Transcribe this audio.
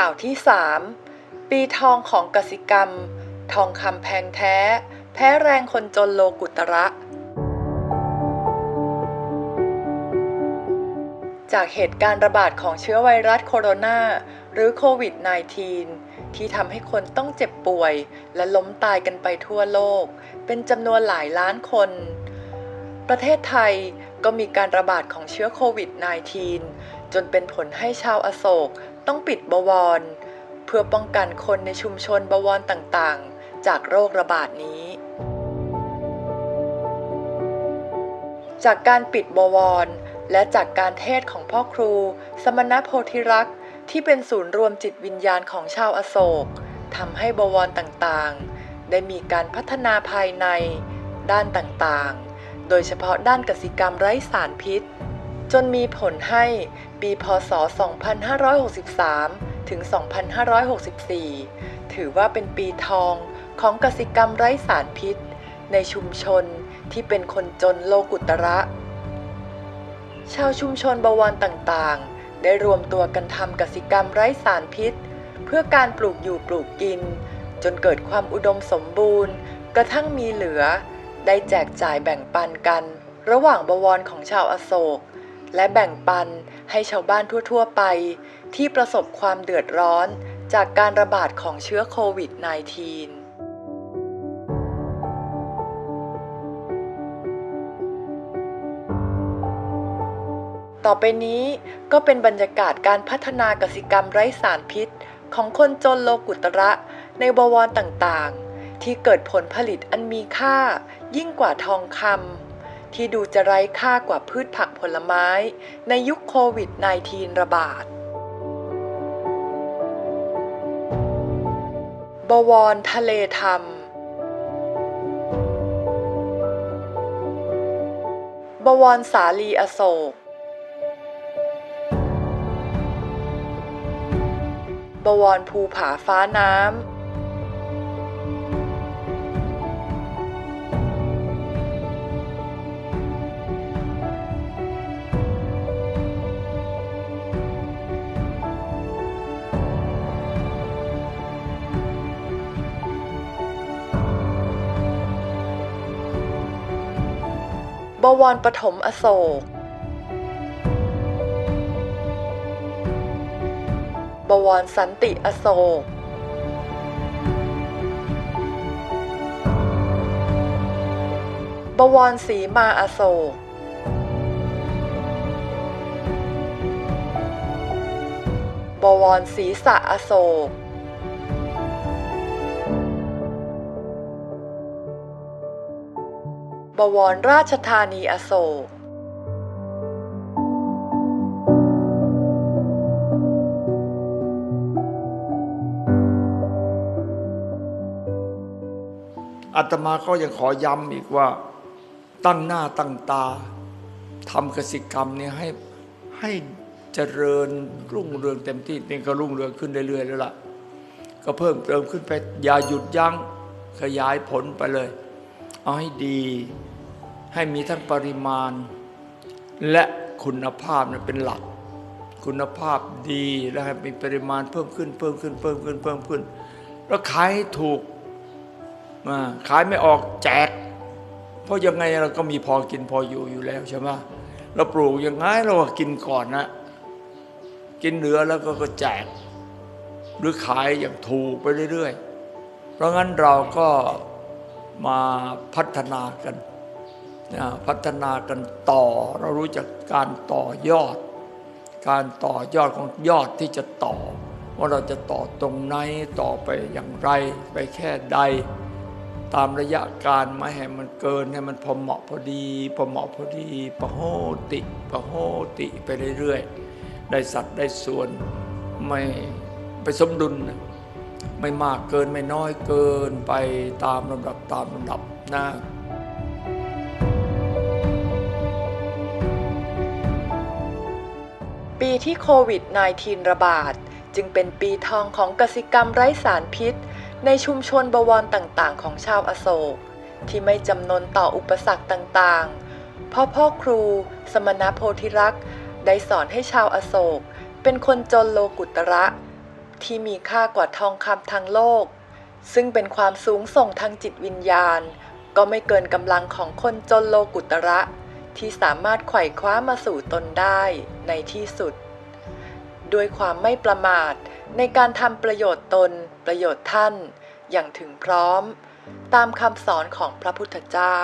ข่าวที่ 3 ปีทองของกสิกรรม ทองคำแพงแท้ แพ้แรงคนจนโลกุตระ จากเหตุการณ์ระบาดของเชื้อไวรัสโคโรนาหรือโควิด -19 ที่ทำให้คนต้องเจ็บป่วย และล้มตายกันไปทั่วโลก เป็นจำนวนหลายล้านคน ประเทศไทยก็มีการระบาดของเชื้อโควิด -19 จนเป็นผลให้ชาวอโศก ต้องปิดบวร เพื่อป้องกันคนในชุมชนบวรต่างๆ จากโรคระบาดนี้ จากการปิดบวร และจากการเทศของพ่อครู สมณโพธิรักษ์ที่เป็นศูนย์รวมจิตวิญญาณของชาวอโศกทำให้บวรต่างๆ ได้มีการพัฒนาภายใน ด้านต่างๆ โดยเฉพาะด้านกสิกรรมไร้สารพิษ จนมีผลให้ปีพศ 2563 ถึง 2564 ถือว่าเป็นปีทองของกสิกรรมไร้สารพิษ ในชุมชนที่เป็นคนจนโลกุตระ ชาวชุมชนบวรต่างๆ ได้รวมตัวกันทำกสิกรรมไร้สารพิษ เพื่อการปลูกอยู่ปลูกกิน จนเกิดความอุดมสมบูรณ์ กระทั่งมีเหลือ ได้แจกจ่ายแบ่งปันกัน ระหว่างบวรของชาวอโศก และแบ่งปันให้ชาวบ้านทั่ว ๆ ไป ที่ประสบความเดือดร้อนจากการระบาดของเชื้อโควิด -19 ต่อไปนี้ก็เป็นบรรยากาศการพัฒนากสิกรรมไร้สารพิษ ของคนจนโลกุตระในบวรต่างๆ ที่เกิดผลผลิตอันมีค่ายิ่งกว่าทองคำ ที่ดูจะไร้ค่ากว่าพืชผักผลไม้ ในยุคโควิด -19 ระบาด บวรทะเลธรรม บวรสาลีอโศก บวรภูผาฟ้าน้ำ บวรปฐมอโศก บวรสันติอโศก บวรศรีมาอโศก บวรศรีสะอโศก บวรราชธานีอโศกอาตมาก็ยังขอย้ำอีกว่า ตั้งหน้าตั้งตาทำกสิกรรมนี่ให้ให้เจริญรุ่งเรืองเต็มที่นี่ก็รุ่งเรืองขึ้นเรื่อยๆแล้วล่ะ ก็เพิ่มเติมขึ้นไปอย่าหยุดยัง้งขยายผลไปเลย เอาให้ดี ให้มีทั้งปริมาณ และคุณภาพเนี่ยเป็นหลัก คุณภาพดีแล้วให้มีปริมาณเพิ่มขึ้นเพิ่มขึ้นเพิ่มขึ้นเพิ่มขึ้น แล้วขายถูกมาขายไม่ออกแจก เพราะยังไงเราก็มีพอกินพออยู่อยู่แล้วใช่ไหมเราปลูกยังไงเราก็กินก่อนนะกินเหลือแล้วก็ก็แจก หรือขายอย่างถูกไปเรื่อยๆ เพราะงั้นเราก็มาพัฒนากัน พัฒนากันต่อ เรารู้จักการต่อยอด การต่อยอดของยอดที่จะต่อ ว่าเราจะต่อตรงไหนต่อไปอย่างไร ไปแค่ใด ตามระยะการไม่ให้มันเกินให้มันพอเหมาะพอดีพอเหมาะพอดีปะโหติปะโหติไปเรื่อยๆได้สัดได้ส่วนไม่ไปสมดุลนะไม่มากเกินไม่น้อยเกินไปตามลำดับตามลำดับนะ ปีที่โควิด -19 ระบาด จึงเป็นปีทองของกสิกรรมไร้สารพิษ ในชุมชนบวรต่างๆ ของชาวอโศก ที่ไม่จำนนต่ออุปสรรคต่างๆเพราะพ่อครู สมณโพธิรักษ์ได้สอนให้ชาวอโศก เป็นคนจนโลกุตระ ที่มีค่ากว่าทองคำทางโลก ซึ่งเป็นความสูงส่งทางจิตวิญญาณ ก็ไม่เกินกำลังของคนจนโลกุตระ ที่สามารถไขว่คว้ามาสู่ตนได้ในที่สุด ด้วยความไม่ประมาทในการทำประโยชน์ตน ประโยชน์ท่าน อย่างถึงพร้อม ตามคำสอนของพระพุทธเจ้า